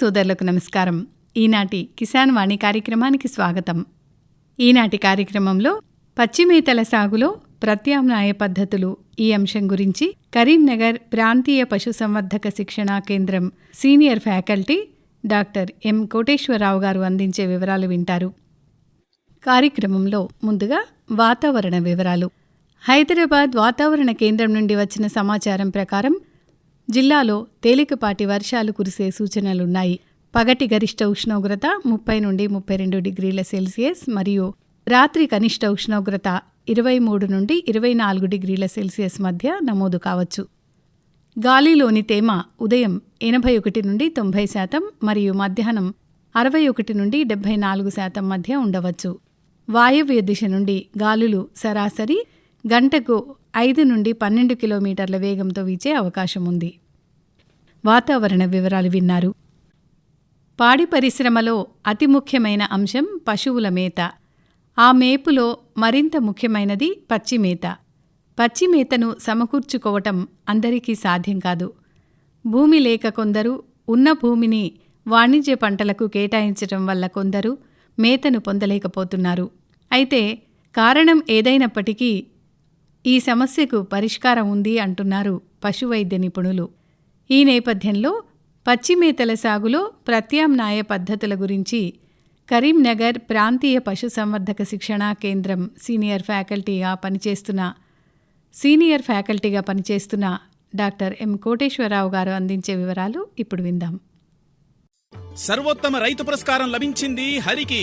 సోదరులకు నమస్కారం. ఈనాటి కిసాన్ వాణి కార్యక్రమానికి స్వాగతం. ఈనాటి కార్యక్రమంలో పచ్చిమేతల సాగులో ప్రత్యామ్నాయ పద్ధతులు ఈ అంశం గురించి కరీంనగర్ ప్రాంతీయ పశుసంవర్ధక శిక్షణా కేంద్రం senior faculty doctor M Koteswararao గారు అందించే వివరాలు వింటారు. కార్యక్రమంలో ముందుగా వాతావరణ వివరాలు. హైదరాబాద్ వాతావరణ కేంద్రం నుండి వచ్చిన సమాచారం ప్రకారం జిల్లాలో తేలికపాటి వర్షాలు కురిసే సూచనలున్నాయి. పగటి గరిష్ట ఉష్ణోగ్రత ముప్పై నుండి ముప్పై రెండు డిగ్రీల సెల్సియస్ మరియు రాత్రి కనిష్ట ఉష్ణోగ్రత ఇరవై మూడు నుండి ఇరవై నాలుగు డిగ్రీల సెల్సియస్ మధ్య నమోదు కావచ్చు. గాలిలోని తేమ ఉదయం ఎనభై ఒకటి నుండి తొంభై శాతం మరియు మధ్యాహ్నం అరవై ఒకటి నుండి డెబ్బై నాలుగు శాతం మధ్య ఉండవచ్చు. వాయవ్య దిశ నుండి గాలులు సరాసరి గంటకు ఐదు నుండి పన్నెండు కిలోమీటర్ల వేగంతో వీచే అవకాశం ఉంది వాతావరణ వివరాలు విన్నారు. పాడి పరిశ్రమలో అతి ముఖ్యమైన అంశం పశువుల మేత. ఆ మేపులో మరింత ముఖ్యమైనది పచ్చిమేత. పచ్చిమేతను సమకూర్చుకోవటం అందరికీ సాధ్యం కాదు. భూమి లేక కొందరు ఉన్న భూమిని వాణిజ్య పంటలకు కేటాయించటం వల్ల కొందరు మేతను పొందలేకపోతున్నారు. అయితే కారణం ఏదైనప్పటికీ ఈ సమస్యకు పరిష్కారం ఉంది అంటున్నారు పశువైద్య నిపుణులు. ఈ నేపథ్యంలో పచ్చిమేతల సాగులో ప్రత్యామ్నాయ పద్ధతుల గురించి కరీంనగర్ ప్రాంతీయ పశుసంవర్ధక శిక్షణా కేంద్రం సీనియర్ ఫ్యాకల్టీగా పనిచేస్తున్న సీనియర్ ఫ్యాకల్టీగా పనిచేస్తున్న డాక్టర్ ఎం కోటేశ్వరరావు గారు అందించే వివరాలు ఇప్పుడు విందాం. సర్వోత్తమ రైతు పురస్కారం లభించింది హరికి.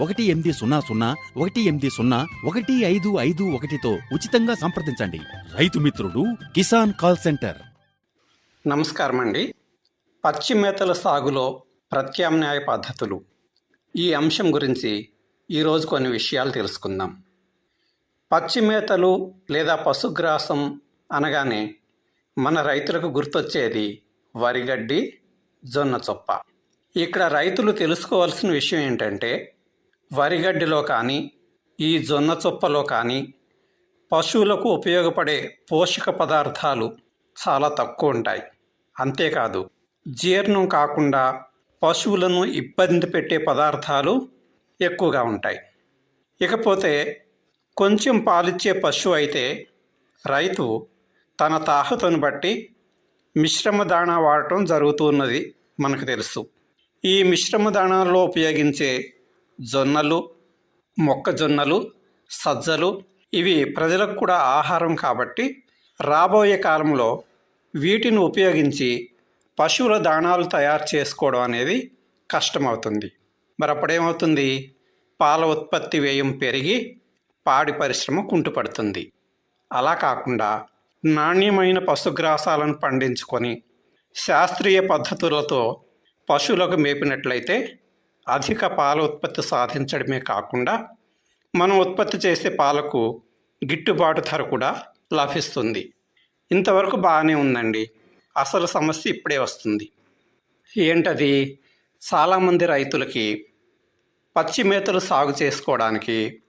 ఒకటి ఎనిమిది సున్నా సున్నా ఒకటి ఎనిమిది సున్నా ఒకటి ఐదు ఐదు ఒకటితో ఉచితంగా సంప్రదించండి. రైతు మిత్రుడు కిసాన్ కాల్ సెంటర్. నమస్కారం అండి పచ్చి మేతల సాగులో ప్రత్యామ్నాయ పద్ధతులు. ఈ అంశం గురించి ఈరోజు కొన్ని విషయాలు తెలుసుకుందాం. పచ్చి మేతలు లేదా పశుగ్రాసం అనగానే మన రైతులకు గుర్తొచ్చేది వరిగడ్డి జొన్న చొప్ప. ఇక్కడ రైతులు తెలుసుకోవాల్సిన విషయం ఏంటంటే వరిగడ్డిలో కానీ ఈ జొన్న చుప్పలో కానీ పశువులకు ఉపయోగపడే పోషక పదార్థాలు చాలా తక్కువ ఉంటాయి. అంతేకాదు జీర్ణం కాకుండా పశువులను ఇబ్బంది పెట్టే పదార్థాలు ఎక్కువగా ఉంటాయి. ఇకపోతే కొంచెం పాలిచ్చే పశువు అయితే రైతు తన తాహతను బట్టి మిశ్రమ దాణా వాడటం జరుగుతున్నది మనకు తెలుసు. ఈ మిశ్రమ దాణాల్లో ఉపయోగించే జొన్నలు మొక్కజొన్నలు సజ్జలు. ఇవి ప్రజలకు కూడా ఆహారం కాబట్టి రాబోయే కాలంలో వీటిని ఉపయోగించి పశువుల దాణాలు తయారు చేసుకోవడం అనేది కష్టమవుతుంది. మరి అప్పుడేమవుతుంది? పాల ఉత్పత్తి వ్యయం పెరిగి పాడి పరిశ్రమ కుంటుపడుతుంది. అలా కాకుండా నాణ్యమైన పశుగ్రాసాలను పండించుకొని శాస్త్రీయ పద్ధతులతో పశువులకు మేపినట్లయితే అధిక పాల ఉత్పత్తి సాధించడమే కాకుండా మనం ఉత్పత్తి చేసే పాలకు గిట్టుబాటు ధర కూడా లభిస్తుంది. ఇంతవరకు బాగానే ఉందండి. అసలు సమస్య ఇప్పుడే వస్తుంది. ఏంటది? చాలామంది రైతులకి పచ్చి మేతలు సాగు చేసుకోవడానికి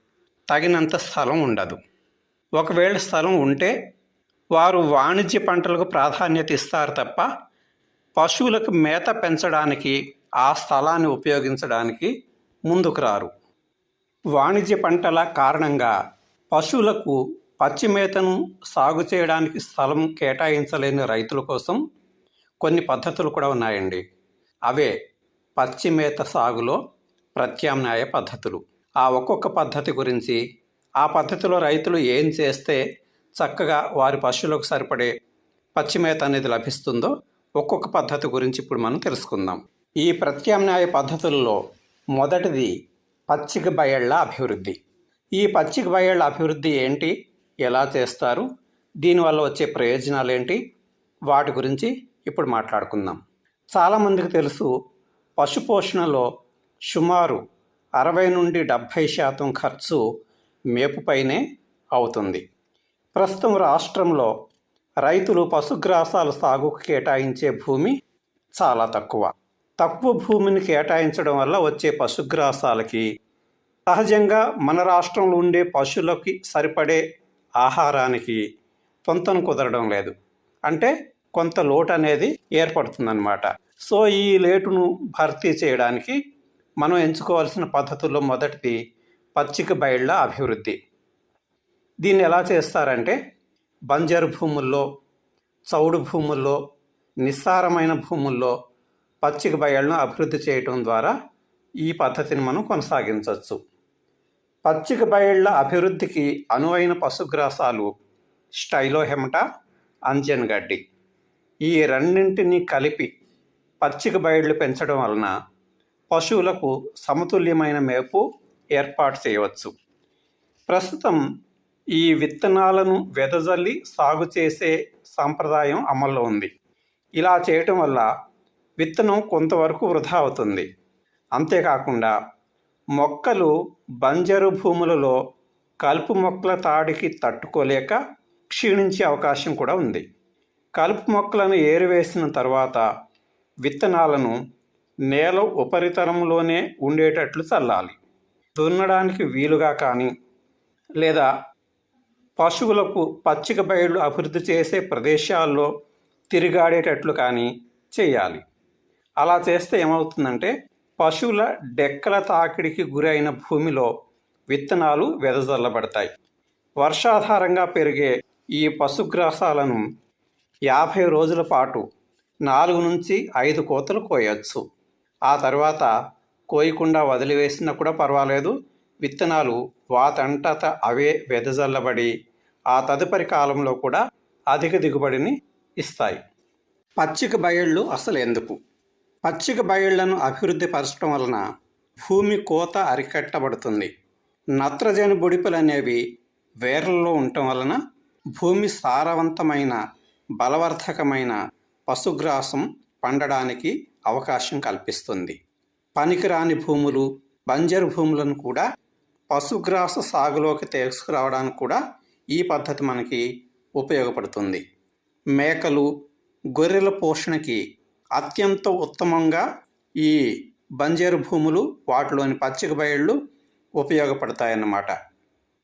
తగినంత స్థలం ఉండదు. ఒకవేళ స్థలం ఉంటే వారు వాణిజ్య పంటలకు ప్రాధాన్యత ఇస్తారు తప్ప పశువులకు మేత పెంచడానికి ఆ స్థలాన్ని ఉపయోగించడానికి ముందుకు రారు. వాణిజ్య పంటల కారణంగా పశువులకు పచ్చి మేతను సాగు చేయడానికి స్థలం కేటాయించలేని రైతుల కోసం కొన్ని పద్ధతులు కూడా ఉన్నాయండి. అవే పచ్చి మేత సాగులో ప్రత్యామ్నాయ పద్ధతులు. ఆ ఒక్కొక్క పద్ధతి గురించి ఆ పద్ధతిలో రైతులు ఏం చేస్తే చక్కగా వారి పశువులకు సరిపడే పచ్చి మేత అనేది లభిస్తుందో ఒక్కొక్క పద్ధతి గురించి ఇప్పుడు మనం తెలుసుకుందాం. ఈ ప్రత్యామ్నాయ పద్ధతుల్లో మొదటిది పచ్చిక బయళ్ళ అభివృద్ధి. ఈ పచ్చిక బయళ్ళ అభివృద్ధి ఏంటి? ఎలా చేస్తారు? దీనివల్ల వచ్చే ప్రయోజనాలు ఏంటి వాటి గురించి ఇప్పుడు మాట్లాడుకుందాం. చాలామందికి తెలుసు పశుపోషణలో సుమారు అరవై నుండి డెబ్భై శాతం ఖర్చు మేపుపైనే అవుతుంది. ప్రస్తుతం రాష్ట్రంలో రైతులు పశుగ్రాసాల సాగుకు కేటాయించే భూమి చాలా తక్కువ. తక్కువ భూమిని కేటాయించడం వల్ల వచ్చే పశుగ్రాసాలకి సహజంగా మన రాష్ట్రంలో ఉండే పశువులకి సరిపడే ఆహారానికి పొంతను కుదరడం లేదు. అంటే కొంత లోటు అనేది ఏర్పడుతుందన్నమాట. సో ఈ లేటును భర్తీ చేయడానికి మనం ఎంచుకోవాల్సిన పద్ధతుల్లో మొదటిది పచ్చిక బయళ్ళ అభివృద్ధి. దీన్ని ఎలా చేస్తారంటే బంజరు భూముల్లో చౌడు భూముల్లో నిస్సారమైన భూముల్లో పచ్చిక బయళ్ళను అభివృద్ధి చేయటం ద్వారా ఈ పద్ధతిని మనం కొనసాగించవచ్చు. పచ్చిక బయళ్ళ అభివృద్ధికి అనువైన పశుగ్రాసాలు స్టైలోహెమట అంజన్ గడ్డి. ఈ రెండింటిని కలిపి పచ్చిక బయళ్ళు పెంచడం వలన పశువులకు సమతుల్యమైన మేపు ఏర్పాటు చేయవచ్చు. ప్రస్తుతం ఈ విత్తనాలను వెదజల్లి సాగు చేసే సాంప్రదాయం అమల్లో ఉంది. ఇలా చేయటం వల్ల విత్తనం కొంతవరకు వృధా అవుతుంది. అంతేకాకుండా మొక్కలు బంజరు భూములలో కలుపు మొక్కల తాడికి తట్టుకోలేక క్షీణించే అవకాశం కూడా ఉంది. కలుపు మొక్కలను ఏరివేసిన తర్వాత విత్తనాలను నేల ఉపరితలంలోనే ఉండేటట్లు చల్లాలి. దున్నడానికి వీలుగా కానీ లేదా పశువులకు పచ్చిక బయళ్ళు అభివృద్ధి చేసే ప్రదేశాల్లో తిరిగాడేటట్లు కానీ చేయాలి. అలా చేస్తే ఏమవుతుందంటే పశువుల డెక్కల తాకిడికి గురైన భూమిలో విత్తనాలు వెదజల్లబడతాయి. వర్షాధారంగా పెరిగే ఈ పశుగ్రాసాలను యాభై రోజుల పాటు నాలుగు నుంచి ఐదు కోతలు కోయచ్చు. ఆ తర్వాత కోయకుండా వదిలివేసినా కూడా పర్వాలేదు. విత్తనాలు వాతంటత అవే వెదజల్లబడి ఆ తదుపరి కాలంలో కూడా అధిక దిగుబడిని ఇస్తాయి. పచ్చిక బయళ్ళు అసలు ఎందుకు? పచ్చిక బయళ్ళను అభివృద్ధి పరచడం వలన భూమి కోత అరికట్టబడుతుంది. నత్రజని బుడిపలు అనేవి వేర్లలో ఉండటం వలన భూమి సారవంతమైన బలవర్ధకమైన పశుగ్రాసం పండడానికి అవకాశం కల్పిస్తుంది. పనికిరాని భూములు బంజరు భూములను కూడా పశుగ్రాస సాగులోకి తీసుకురావడానికి కూడా ఈ పద్ధతి మనకి ఉపయోగపడుతుంది. మేకలు గొర్రెల పోషణకి అత్యంత ఉత్తమంగా ఈ బంజరు భూములు వాటిలోని పచ్చిక బయళ్ళు ఉపయోగపడతాయన్నమాట.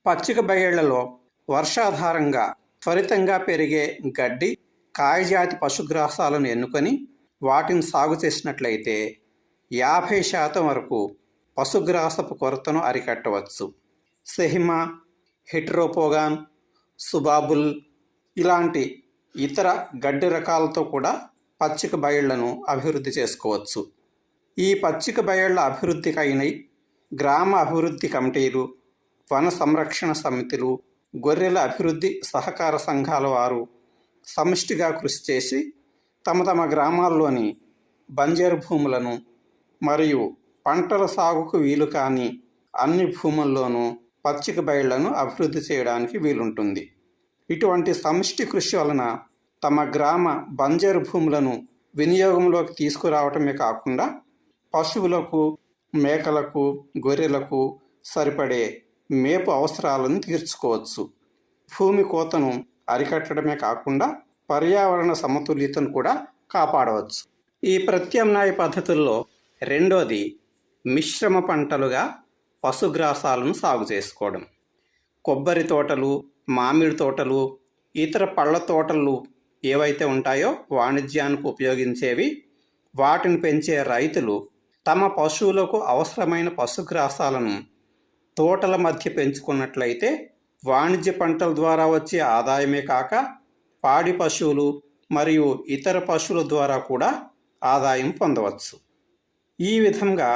పచ్చిక బయళ్ళలో వర్షాధారంగా త్వరితంగా పెరిగే గడ్డి కాయజాతి పశుగ్రాసాలను ఎన్నుకొని వాటిని సాగు చేసినట్లయితే యాభై శాతం వరకు పశుగ్రాసపు కొరతను అరికట్టవచ్చు. సెహిమా హెట్రోపోగాన్ సుబాబుల్ ఇలాంటి ఇతర గడ్డి రకాలతో కూడా పచ్చిక బయళ్ళను అభివృద్ధి చేసుకోవచ్చు. ఈ పచ్చిక బయళ్ళ అభివృద్ధికైనై గ్రామ అభివృద్ధి కమిటీలు వన సంరక్షణ సమితులు గొర్రెల అభివృద్ధి సహకార సంఘాల వారు సమిష్టిగా కృషి చేసి తమ తమ గ్రామాల్లోని బంజరు భూములను మరియు పంటల సాగుకు వీలు కాని అన్ని భూముల్లోనూ పచ్చిక బయళ్ళను అభివృద్ధి చేయడానికి వీలుంటుంది. ఇటువంటి సమిష్టి కృషి వలన తమ గ్రామ బంజరు భూములను వినియోగంలోకి తీసుకురావటమే కాకుండా పశువులకు మేకలకు గొర్రెలకు సరిపడే మేపు అవసరాలను తీర్చుకోవచ్చు. భూమి కోతను అరికట్టడమే కాకుండా పర్యావరణ సమతుల్యతను కూడా కాపాడవచ్చు. ఈ ప్రత్యామ్నాయ పద్ధతుల్లో రెండోది మిశ్రమ పంటలుగా పశుగ్రాసాలను సాగు చేసుకోవడం. కొబ్బరి తోటలు మామిడి తోటలు ఇతర పళ్ళ తోటలు ఏవైతే ఉంటాయో వాణిజ్యానికి ఉపయోగించేవి వాటిని పెంచే రైతులు తమ పశువులకు అవసరమైన పశుగ్రాసాలను తోటల మధ్య పెంచుకున్నట్లయితే వాణిజ్య పంటల ద్వారా వచ్చే ఆదాయమే కాక పాడి పశువులు మరియు ఇతర పశువుల ద్వారా కూడా ఆదాయం పొందవచ్చు. ఈ విధంగా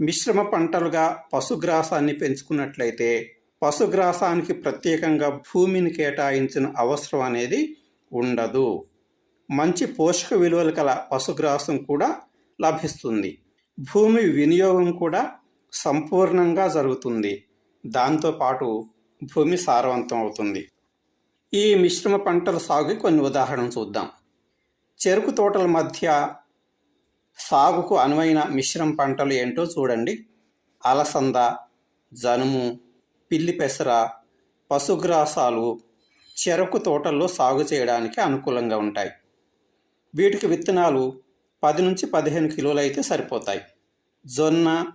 మిశ్రమ పంటలుగా పశుగ్రాసాన్ని పెంచుకున్నట్లయితే పశుగ్రాసానికి ప్రత్యేకంగా భూమిని కేటాయించిన అవసరం అనేది ఉండదు. మంచి పోషక విలువలు కల పశుగ్రాసం కూడా లభిస్తుంది. భూమి వినియోగం కూడా సంపూర్ణంగా జరుగుతుంది. దాంతోపాటు భూమి సారవంతం అవుతుంది. ఈ మిశ్రమ పంటల సాగుకి కొన్ని ఉదాహరణలు చూద్దాం. చెరుకు తోటల మధ్య సాగుకు అనువైన మిశ్రమ పంటలు ఏంటో చూడండి. అలసంద జనుము పిల్లి పెసర పశుగ్రాసాలు చెరకు తోటల్లో సాగు చేయడానికి అనుకూలంగా ఉంటాయి. వీటికి విత్తనాలు పది నుంచి పదిహేను కిలోలు అయితే సరిపోతాయి. జొన్న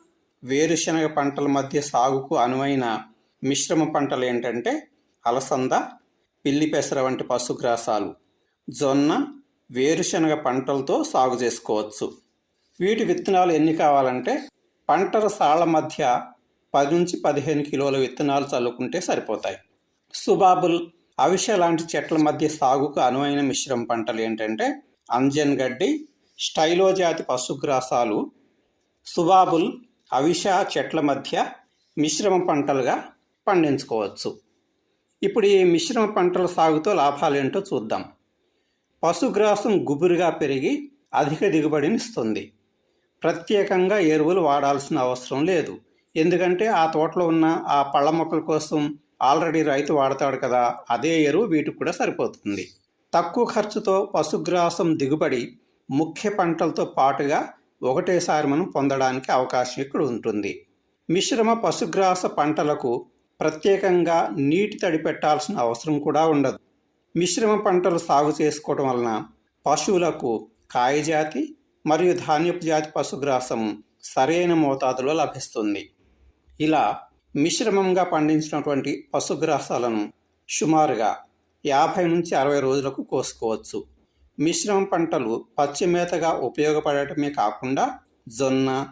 వేరుశనగ పంటల మధ్య సాగుకు అనువైన మిశ్రమ పంటలు ఏంటంటే అలసంద పిల్లి పెసర వంటి పశుగ్రాసాలు. జొన్న వేరుశనగ పంటలతో సాగు చేసుకోవచ్చు. వీటి విత్తనాలు ఎన్ని కావాలంటే పంటల సాళ్ళ మధ్య పది నుంచి పదిహేను కిలోల విత్తనాలు చల్లుకుంటే సరిపోతాయి. సుబాబుల్ అవిష లాంటి చెట్ల మధ్య సాగుకు అనువైన మిశ్రమ పంటలు ఏంటంటే అంజన్ గడ్డి స్టైలో జాతి పశుగ్రాసాలు సుబాబుల్ అవిష చెట్ల మధ్య మిశ్రమ పంటలుగా పండించుకోవచ్చు. ఇప్పుడు ఈ మిశ్రమ పంటల సాగుతో లాభాలేంటో చూద్దాం. పశుగ్రాసం గుబురుగా పెరిగి అధిక దిగుబడినిస్తుంది ప్రత్యేకంగా ఎరువులు వాడాల్సిన అవసరం లేదు. ఎందుకంటే ఆ తోటలో ఉన్న ఆ పళ్ళ మొక్కల కోసం ఆల్రెడీ రైతు వాడతాడు కదా అదే ఎరువు వీటికి కూడా సరిపోతుంది. తక్కువ ఖర్చుతో పశుగ్రాసం దిగుబడి ముఖ్య పంటలతో పాటుగా ఒకటేసారి మనం పొందడానికి అవకాశం ఇక్కడ ఉంటుంది. మిశ్రమ పశుగ్రాస పంటలకు ప్రత్యేకంగా నీటి తడి పెట్టాల్సిన అవసరం కూడా ఉండదు. మిశ్రమ పంటలు సాగు చేసుకోవడం వలన పశువులకు కాయజాతి మరియు ధాన్యపు జాతి పశుగ్రాసం సరైన మోతాదులో లభిస్తుంది. ఇలా మిశ్రమంగా పండించినటువంటి పశుగ్రాసాలను సుమారుగా యాభై నుంచి అరవై రోజులకు కోసుకోవచ్చు. మిశ్రమ పంటలు పచ్చి మేతగా ఉపయోగపడటమే కాకుండా జొన్న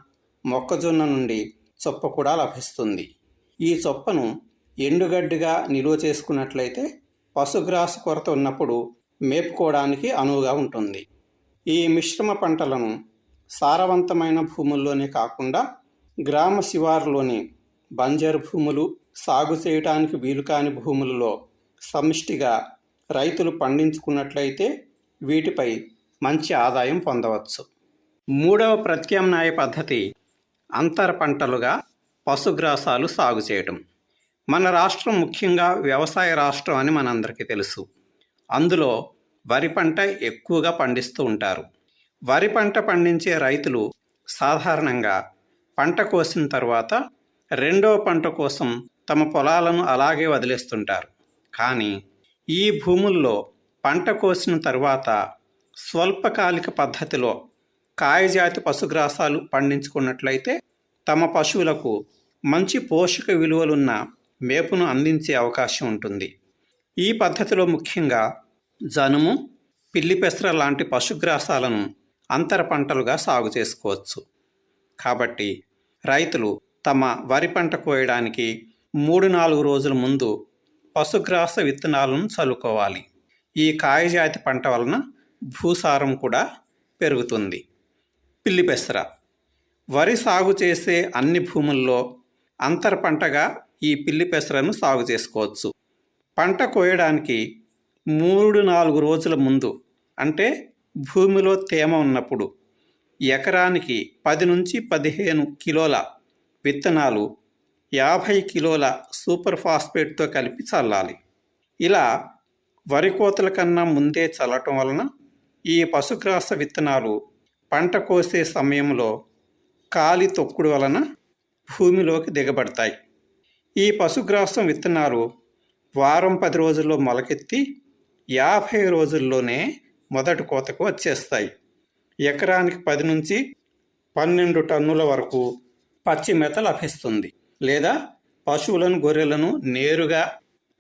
మొక్కజొన్న నుండి చొప్ప కూడా లభిస్తుంది. ఈ చొప్పను ఎండుగడ్డిగా నిల్వ చేసుకున్నట్లయితే పశుగ్రాస కొరత ఉన్నప్పుడు మేపుకోవడానికి అనువుగా ఉంటుంది. ఈ మిశ్రమ పంటలను సారవంతమైన భూముల్లోనే కాకుండా గ్రామ శివారులోని బంజరు భూములు సాగు చేయడానికి వీలు కాని భూములలో సమిష్టిగా రైతులు పండించుకున్నట్లయితే వీటిపై మంచి ఆదాయం పొందవచ్చు. మూడవ ప్రత్యామ్నాయ పద్ధతి అంతర పంటలుగా పశుగ్రాసాలు సాగు చేయటం. మన రాష్ట్రం ముఖ్యంగా వ్యవసాయ రాష్ట్రం అని మనందరికీ తెలుసు. అందులో వరి పంట ఎక్కువగా పండిస్తూ ఉంటారు. వరి పంట పండించే రైతులు సాధారణంగా పంట కోసిన తర్వాత రెండవ పంట కోసం తమ పొలాలను అలాగే వదిలేస్తుంటారు. కానీ ఈ భూముల్లో పంట కోసిన తర్వాత స్వల్పకాలిక పద్ధతిలో కాయజాతి పశుగ్రాసాలు పండించుకున్నట్లయితే తమ పశువులకు మంచి పోషక విలువలున్న మేపును అందించే అవకాశం ఉంటుంది. ఈ పద్ధతిలో ముఖ్యంగా జనుము పిల్లి పెసర లాంటి పశుగ్రాసాలను అంతర పంటలుగా సాగు చేసుకోవచ్చు. కాబట్టి రైతులు తమ వరి పంట కోయడానికి మూడు నాలుగు రోజుల ముందు పశుగ్రాస విత్తనాలను చల్లుకోవాలి. ఈ కాయజాతి పంట వలన భూసారం కూడా పెరుగుతుంది. పిల్లి పెసర. వరి సాగు చేసే అన్ని భూముల్లో అంతర పంటగా ఈ పిల్లి పెసరను సాగు చేసుకోవచ్చు. పంట కోయడానికి మూడు నాలుగు రోజుల ముందు అంటే భూమిలో తేమ ఉన్నప్పుడు ఎకరానికి పది నుంచి పదిహేను కిలోల విత్తనాలు యాభై కిలోల సూపర్ ఫాస్ఫేట్తో కలిపి చల్లాలి. ఇలా వరి కోతల కన్నా ముందే చల్లటం వలన ఈ పశుగ్రాస విత్తనాలు పంట కోసే సమయంలో కాలి తొక్కుడు వలన భూమిలోకి దిగబడతాయి. ఈ పశుగ్రాసం విత్తనాలు వారం పది రోజుల్లో మొలకెత్తి యాభై రోజుల్లోనే మొదటి కోతకు వచ్చేస్తాయి. ఎకరానికి పది నుంచి పన్నెండు టన్నుల వరకు పచ్చి మేత లభిస్తుంది. లేదా పశువులను గొర్రెలను నేరుగా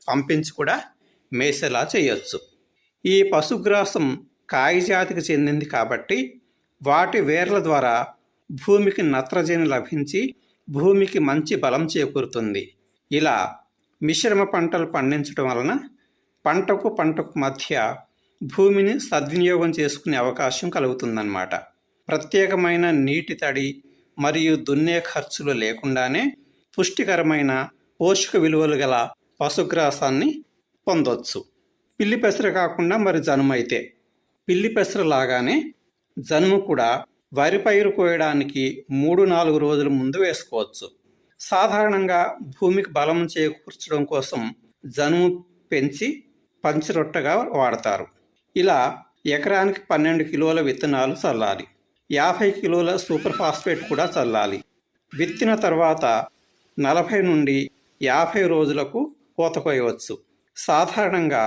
పంపించి కూడా మేసేలా చేయొచ్చు. ఈ పశుగ్రాసం కాయజాతికి చెందింది కాబట్టి వాటి వేర్ల ద్వారా భూమికి నత్రజని లభించి భూమికి మంచి బలం చేకూరుతుంది. ఇలా మిశ్రమ పంటలు పండించడం వలన పంటకు పంటకు మధ్య భూమిని సద్వినియోగం చేసుకునే అవకాశం కలుగుతుందన్నమాట. ప్రత్యేకమైన నీటి తడి మరియు దున్నే ఖర్చులు లేకుండానే పుష్టికరమైన పోషక విలువలు గల పశుగ్రాసాన్ని పొందొచ్చు. పిల్లి పెసర కాకుండా మరి జనుము అయితే. పిల్లి పెసర లాగానే జనుము కూడా వరి పైరు కోయడానికి మూడు నాలుగు రోజుల ముందు వేసుకోవచ్చు. సాధారణంగా భూమికి బలం చేకూర్చడం కోసం జనుము పెంచి పంచిరొట్టగా వాడతారు. ఇలా ఎకరానికి పన్నెండు కిలోల విత్తనాలు చల్లాలి. యాభై కిలోల సూపర్ ఫాస్ఫేట్ కూడా చల్లాలి. విత్తిన తర్వాత నలభై నుండి యాభై రోజులకు పూత కోయవచ్చు. సాధారణంగా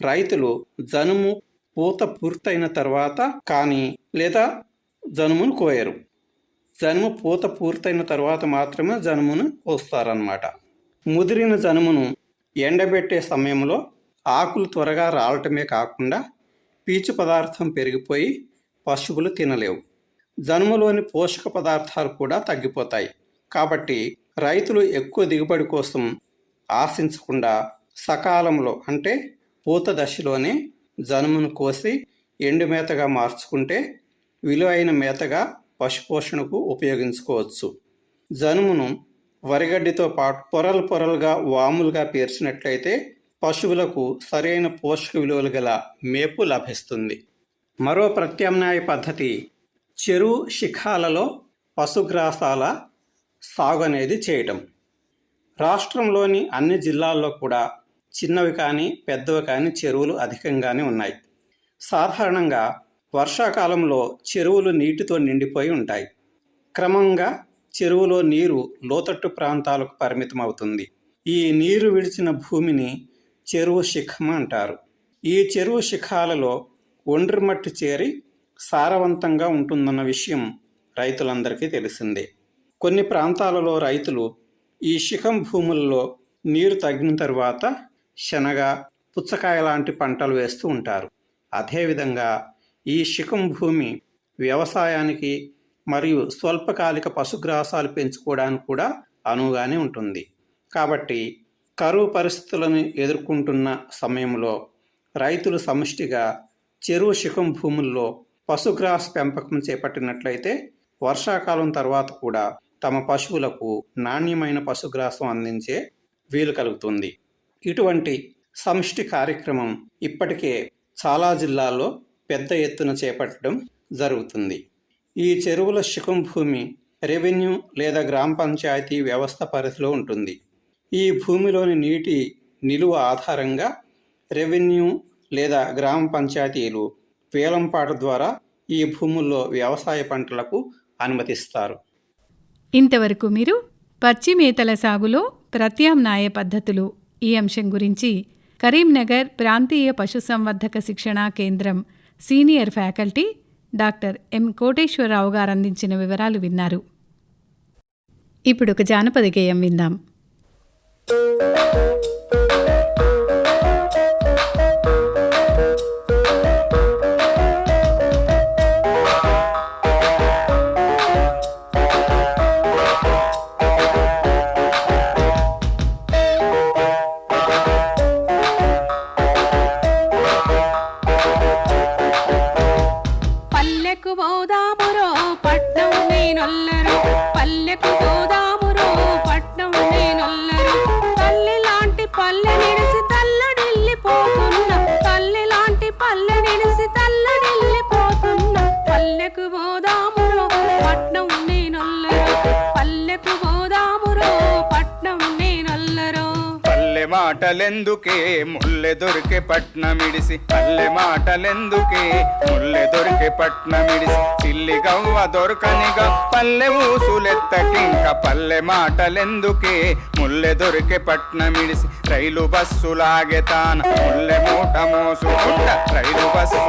రైతులు జనుము పూత పూర్తయిన తర్వాత కానీ లేదా జనుమును కోయరు. జనుము పూత పూర్తయిన తర్వాత మాత్రమే జనుమును కోస్తారన్నమాట. ముదిరిన జనుమును ఎండబెట్టే సమయంలో ఆకులు త్వరగా రాలటమే కాకుండా పీచు పదార్థం పెరిగిపోయి పశువులు తినలేవు. జనుములోని పోషక పదార్థాలు కూడా తగ్గిపోతాయి. కాబట్టి రైతులు ఎక్కువ దిగుబడి కోసం ఆశించకుండా సకాలంలో అంటే పూత దశలోనే జనుమును కోసి ఎండు మేతగా మార్చుకుంటే విలువైన మేతగా పశుపోషణకు ఉపయోగించుకోవచ్చు. జనుమును వరిగడ్డితో పాటు పొరలు పొరలుగా వాములుగా పేర్చినట్లయితే పశువులకు సరైన పోషక విలువలు గల మేపు లభిస్తుంది. మరో ప్రత్యామ్నాయ పద్ధతి చెరువు శిఖాలలో పశుగ్రాసాల సాగు అనేది చేయటం. రాష్ట్రంలోని అన్ని జిల్లాల్లో కూడా చిన్నవి కానీ పెద్దవి కానీ చెరువులు అధికంగానే ఉన్నాయి. సాధారణంగా వర్షాకాలంలో చెరువులు నీటితో నిండిపోయి ఉంటాయి. క్రమంగా చెరువులో నీరు లోతట్టు ప్రాంతాలకు పరిమితం అవుతుంది ఈ నీరు విడిచిన భూమిని చెరువు శిఖం అంటారు. ఈ చెరువు శిఖాలలో ఒండ్రి మట్టి చేరి సారవంతంగా ఉంటుందన్న విషయం రైతులందరికీ తెలిసిందే. కొన్ని ప్రాంతాలలో రైతులు ఈ శిఖం భూములలో నీరు తగ్గిన తర్వాత శనగ పుచ్చకాయ లాంటి పంటలు వేస్తూ ఉంటారు. అదేవిధంగా ఈ శిఖం భూమి వ్యవసాయానికి మరియు స్వల్పకాలిక పశుగ్రాసాలు పెంచుకోవడానికి కూడా అనువుగానే ఉంటుంది. కాబట్టి కరువు పరిస్థితులను ఎదుర్కొంటున్న సమయంలో రైతులు సమిష్టిగా చెరువు శిఖం భూముల్లో పశుగ్రాస్ పెంపకం చేపట్టినట్లయితే వర్షాకాలం తర్వాత కూడా తమ పశువులకు నాణ్యమైన పశుగ్రాసం అందించే వీలు కలుగుతుంది. ఇటువంటి సమిష్టి కార్యక్రమం ఇప్పటికే చాలా జిల్లాల్లో పెద్ద ఎత్తున చేపట్టడం జరుగుతుంది. ఈ చెరువుల శిఖం భూమి రెవెన్యూ లేదా గ్రామ పంచాయతీ వ్యవస్థ పరిధిలో ఉంటుంది. ఈ భూమిలోని నీటి నిలువ ఆధారంగా రెవెన్యూ లేదా గ్రామ పంచాయతీలు వేలంపాట ద్వారా ఈ భూముల్లో వ్యవసాయ పంటలకు అనుమతిస్తారు. ఇంతవరకు మీరు పచ్చిమేతల సాగులో ప్రత్యామ్నాయ పద్ధతులు ఈ అంశం గురించి కరీంనగర్ ప్రాంతీయ పశుసంవర్ధక శిక్షణా కేంద్రం senior faculty doctor M Koteswararao గారు అందించిన వివరాలు విన్నారు. ఇప్పుడు ఒక జానపద గేయం విందాం. మాటలెందుకే? ముల్లె దొరికే పట్నమిడిసి. పల్లె మాటలెందుకే? ముల్లె దొరికే పట్నమిడిసి. చిల్లి గవ్వ దొరకనిగా. పల్లె ఊసులెత్తకింక పల్లె మాటలెందుకే? ముల్లె దొరికే పట్నమిడిసి. రైలు బస్సు తాన. ముల్లె మూట మోసుకుంట రైలు బస్సు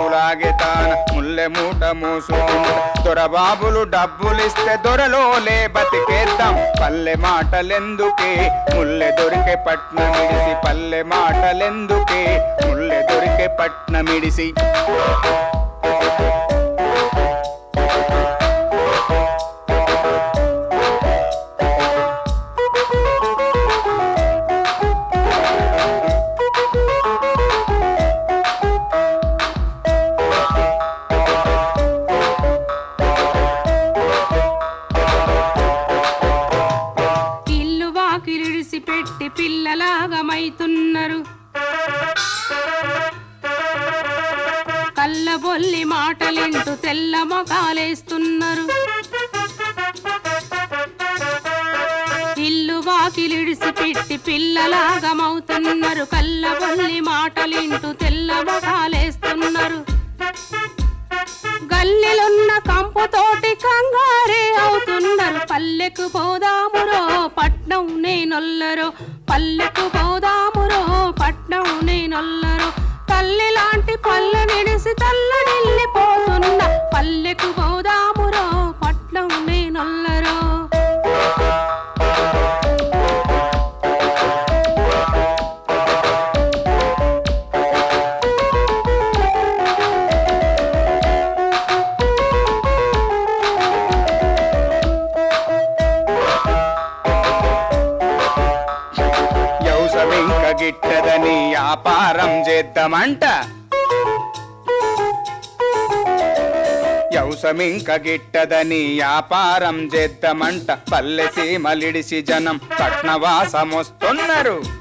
తాన. ముల్లె మూట మోసుకుంట దొరబాబులు డబ్బులిస్తే దొరలోలే బతికేద్దాం. పల్లె మాటలెందుకే? ముల్లె దొరికే పట్నమిడిసి పల్లె మాటలెందుకే? ముల్లె దొరికే పట్నమిడిసి మంట. చేద్దామంట యౌసమింక గిట్టదని వ్యాపారం చేద్దామంట. పల్లె సీమలిడిసి జనం పట్నవాసమొస్తున్నారు.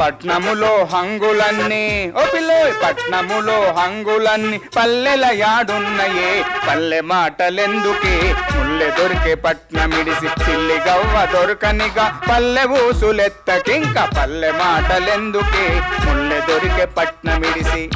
పట్నములో హంగులన్నీ. ఓ పిల్లోయ్ పట్నములో హంగులన్నీ. పల్లెల యాడున్నయే పల్లె మాటలెందుకే? ముల్లె దొరికే పట్నమిడిసి చిల్లి గవ్వ దొరకనిగా. పల్లె ఊసులెత్తకింక పల్లె మాటలెందుకే? ముల్లె దొరికే పట్నమిడిసి.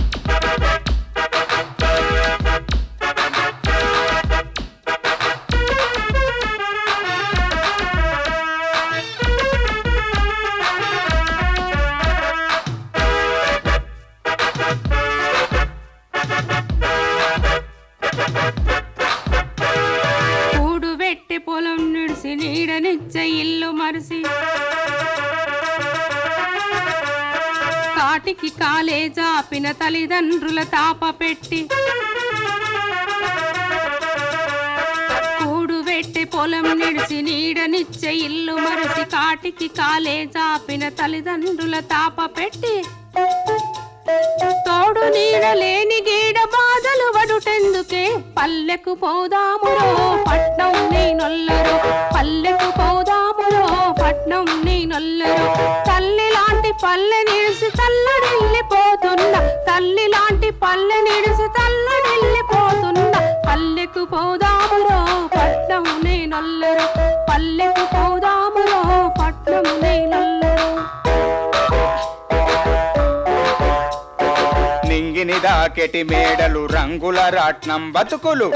తల్లిదండ్రుల తాప పెట్టి కూడు పొలం నిడిచి నీడనిచ్చే ఇల్లు మరసి కాటికి కాలే చాపిన తల్లిదండ్రుల తాప పెట్టి తోడు నీడలేని గీడ బాధలు వడుటెందుకే పల్లెకు పోదామురో పట్నం నేనొల్లరు పల్లెకు పోదామురో పట్నం నేనొల్లరు తల్లి పల్లె నిడిసి తల్లడిల్లిపోతున్న తల్లి లాంటి పల్లె నిడిసి తల్లడిల్లిపోతున్న పల్లెకు పోదామురో పట్టమునే నల్లరు పల్లెకు పోదామురో పట్టమునే నల్లరు నింగిని దాకెటి మేడలు రంగుల రాట్నం బతుకులు.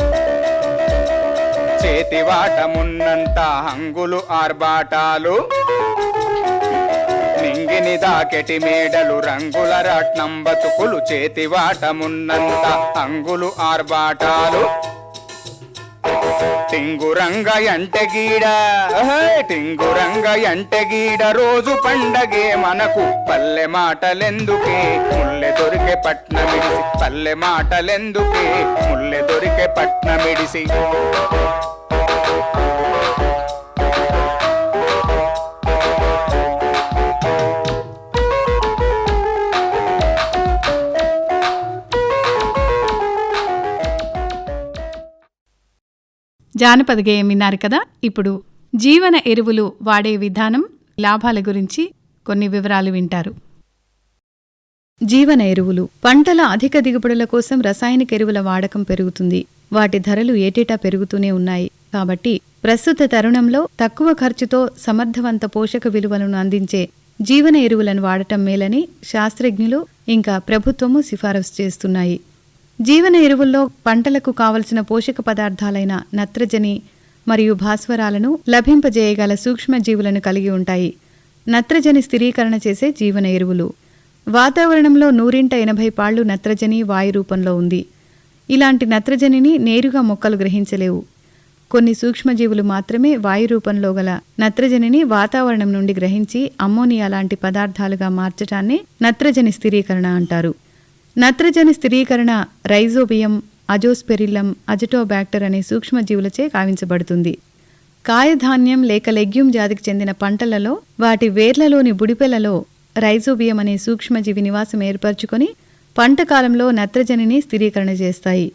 చేతి వాటమున్నంత హంగులు ఆర్బాటాలు నింగిని దాకెటి మేడలు రంగుల రాట్నం బతుకులు చేతి వాటమున్నంత హంగులు ఆర్బాటాలు టింగురంగ ఎంటగీడ టింగురంగ ఎంటగీడ రోజు పండగే మనకు పల్లె మాటలెందుకే? ముల్లె దొరికే పట్నమిడిసి పల్లె మాటలెందుకే? ముల్లె దొరికే పట్నమిడిసి జానపద గేయం విన్నారు కదా. ఇప్పుడు జీవన ఎరువులు వాడే విధానం లాభాల గురించి కొన్ని వివరాలు వింటారు. జీవన ఎరువులు పంటల అధిక దిగుబడుల కోసం రసాయనిక ఎరువుల వాడకం పెరుగుతుంది. వాటి ధరలు ఏటేటా పెరుగుతూనే ఉన్నాయి. కాబట్టి ప్రస్తుత తరుణంలో తక్కువ ఖర్చుతో సమర్థవంత పోషక విలువలను అందించే జీవన ఎరువులను వాడటం మేలని శాస్త్రజ్ఞులు ఇంకా ప్రభుత్వము సిఫారసు చేస్తున్నాయి. జీవన ఎరువుల్లో పంటలకు కావలసిన పోషక పదార్థాలైన నత్రజని మరియు భాస్వరాలను లభింపజేయగల సూక్ష్మజీవులను కలిగి ఉంటాయి. నత్రజని స్థిరీకరణ చేసే జీవన ఎరువులు. వాతావరణంలో నూరింట ఎనభై పాళ్ళు నత్రజని వాయు రూపంలో ఉంది. ఇలాంటి నత్రజనిని నేరుగా మొక్కలు గ్రహించలేవు. కొన్ని సూక్ష్మజీవులు మాత్రమే వాయు రూపంలో గల నత్రజనిని వాతావరణం నుండి గ్రహించి అమ్మోనియా లాంటి పదార్థాలుగా మార్చటాన్ని నత్రజని స్థిరీకరణ అంటారు. నత్రజని స్థిరీకరణ రైజోబియం అజోస్పెరిల్లం అజటోబాక్టర్ అనే సూక్ష్మజీవులచే కావించబడుతుంది. కాయధాన్యం లేక లెగ్యూమ్ జాతికి చెందిన పంటలలో వాటి వేర్లలోని బుడిపెలలో రైజోబియం అనే సూక్ష్మజీవి నివాసం ఏర్పరచుకొని పంట కాలంలో నత్రజనిని స్థిరీకరణ చేస్తాయి.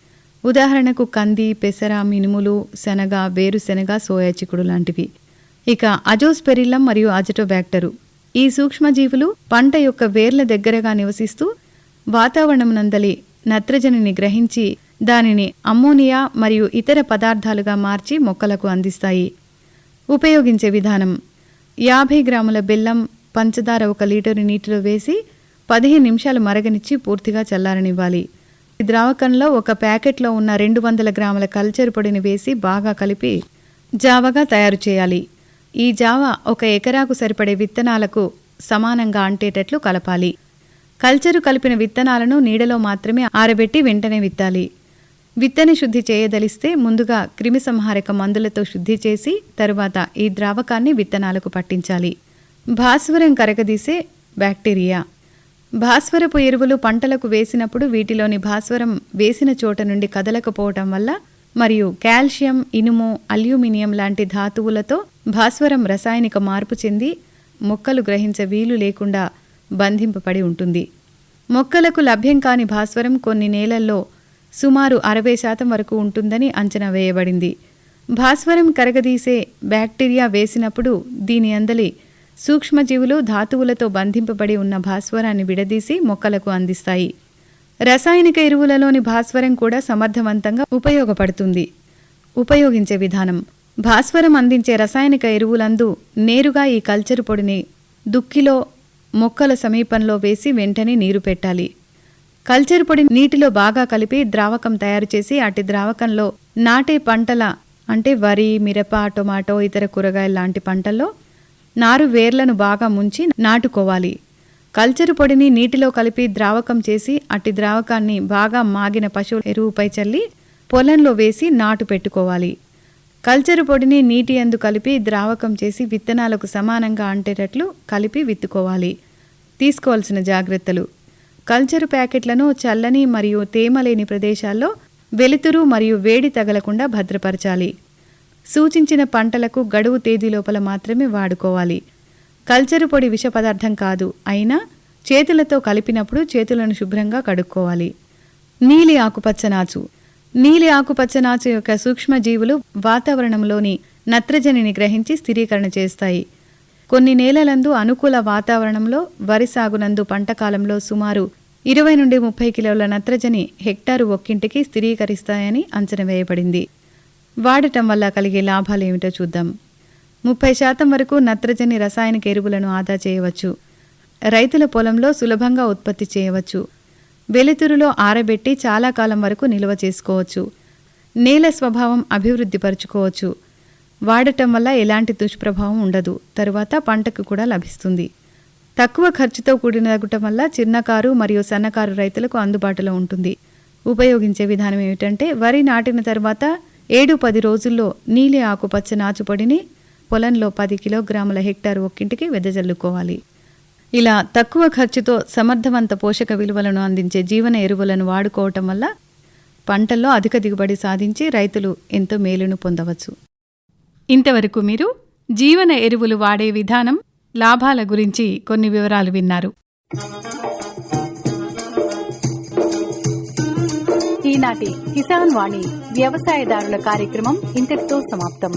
ఉదాహరణకు కంది పెసర మినుములు శనగ వేరుశెనగ సోయా చిక్కుడు లాంటివి. ఇక అజోస్పెరిల్లం మరియు అజటోబాక్టరు ఈ సూక్ష్మజీవులు పంట యొక్క వేర్ల దగ్గరగా నివసిస్తూ వాతావరణం నందలి నత్రజనిని గ్రహించి దానిని అమ్మోనియా మరియు ఇతర పదార్థాలుగా మార్చి మొక్కలకు అందిస్తాయి. ఉపయోగించే విధానం. యాభై గ్రాముల బెల్లం పంచదార ఒక లీటరు నీటిలో వేసి పదిహేను నిమిషాలు మరగనిచ్చి పూర్తిగా చల్లారనివ్వాలి. ద్రావకంలో ఒక ప్యాకెట్లో ఉన్న రెండు వందల గ్రాముల కల్చర్ పొడిని వేసి బాగా కలిపి జావగా తయారు చేయాలి. ఈ జావ ఒక ఎకరాకు సరిపడే విత్తనాలకు సమానంగా అంటేటట్లు కలపాలి. కల్చరు కలిపిన విత్తనాలను నీడలో మాత్రమే ఆరబెట్టి వెంటనే విత్తాలి. విత్తని శుద్ధి చేయదలిస్తే ముందుగా క్రిమిసంహారక మందులతో శుద్ధి చేసి తరువాత ఈ ద్రావకాన్ని విత్తనాలకు పట్టించాలి. భాస్వరం కరగదీసే బ్యాక్టీరియా. భాస్వరపు ఎరువులు పంటలకు వేసినప్పుడు వీటిలోని భాస్వరం వేసిన చోట నుండి కదలకపోవటం వల్ల మరియు కాల్షియం ఇనుము అల్యూమినియం లాంటి ధాతువులతో భాస్వరం రసాయనిక మార్పు చెంది మొక్కలు గ్రహించ వీలు లేకుండా బంధింపబడి ఉంటుంది. మొక్కలకు లభ్యం కాని భాస్వరం కొన్ని నేలల్లో సుమారు అరవై శాతం వరకు ఉంటుందని అంచనా వేయబడింది. భాస్వరం కరగదీసే బ్యాక్టీరియా వేసినప్పుడు దీని అందలి సూక్ష్మజీవులు ధాతువులతో బంధింపబడి ఉన్న భాస్వరాన్ని విడదీసి మొక్కలకు అందిస్తాయి. రసాయనిక ఎరువులలోని భాస్వరం కూడా సమర్థవంతంగా ఉపయోగపడుతుంది. ఉపయోగించే విధానం. భాస్వరం అందించే రసాయనిక ఎరువులందు నేరుగా ఈ కల్చరు పొడిని దుక్కిలో మొక్కల సమీపంలో వేసి వెంటనే నీరు పెట్టాలి. కల్చర్ పొడి నీటిలో బాగా కలిపి ద్రావకం తయారు చేసి అట్టి ద్రావకంలో నాటే పంటల అంటే వరి మిరప టొమాటో ఇతర కూరగాయల లాంటి పంటల్లో నారు వేర్లను బాగా ముంచి నాటుకోవాలి. కల్చరు పొడిని నీటిలో కలిపి ద్రావకం చేసి అట్టి ద్రావకాన్ని బాగా మాగిన పశువుల ఎరువుపై చల్లి పొలంలో వేసి నాటు పెట్టుకోవాలి. కల్చరు పొడిని నీటి అందు కలిపి ద్రావకం చేసి విత్తనాలకు సమానంగా అంటేటట్లు కలిపి విత్తుకోవాలి. తీసుకోవాల్సిన జాగ్రత్తలు. కల్చరు ప్యాకెట్లను చల్లని మరియు తేమ లేని ప్రదేశాల్లో వెలుతురు మరియు వేడి తగలకుండా భద్రపరచాలి. సూచించిన పంటలకు గడువు తేదీ లోపల మాత్రమే వాడుకోవాలి. కల్చరు పొడి విష పదార్థం కాదు అయినా చేతులతో కలిపినప్పుడు చేతులను శుభ్రంగా కడుక్కోవాలి. నీలి ఆకుపచ్చ నాచు. నీలి ఆకుపచ్చ నాచు యొక్క సూక్ష్మజీవులు వాతావరణంలోని నత్రజనిని గ్రహించి స్థిరీకరణ చేస్తాయి. కొన్ని నేలలందు అనుకూల వాతావరణంలో వరి సాగునందు పంటకాలంలో సుమారు ఇరవై నుండి ముప్పై కిలోల నత్రజని హెక్టారు ఒక్కింటికి స్థిరీకరిస్తాయని అంచనా వేయబడింది. వాడటం వల్ల కలిగే లాభాలు ఏమిటో చూద్దాం. ముప్పై శాతం వరకు నత్రజని రసాయనిక ఎరువులను ఆదా చేయవచ్చు. రైతుల పొలంలో సులభంగా ఉత్పత్తి చేయవచ్చు. వెలుతురులో ఆరబెట్టి చాలా కాలం వరకు నిల్వ చేసుకోవచ్చు. నేల స్వభావం అభివృద్ధి పరుచుకోవచ్చు వాడటం వల్ల ఎలాంటి దుష్ప్రభావం ఉండదు. తరువాత పంటకు కూడా లభిస్తుంది. తక్కువ ఖర్చుతో కూడినగటం వల్ల చిన్నకారు మరియు సన్నకారు రైతులకు అందుబాటులో ఉంటుంది. ఉపయోగించే విధానం ఏమిటంటే వరి నాటిన తర్వాత ఏడు పది రోజుల్లో నీలి ఆకుపచ్చ నాచుపొడిని పొలంలో పది కిలోగ్రాముల హెక్టార్ ఒక్కింటికి వెదజల్లుకోవాలి. ఇలా తక్కువ ఖర్చుతో సమర్థవంత పోషక విలువలను అందించే జీవన ఎరువులను వాడుకోవటం వల్ల పంటల్లో అధిక దిగుబడి సాధించి రైతులు ఎంతో మేలును పొందవచ్చు. ఇంతవరకు మీరు జీవన ఎరువులు వాడే విధానం లాభాల గురించి కొన్ని వివరాలు విన్నారు. ఈనాటి కిసాన్ వాణి వ్యవసాయదారుల కార్యక్రమం ఇంతటితో సమాప్తం.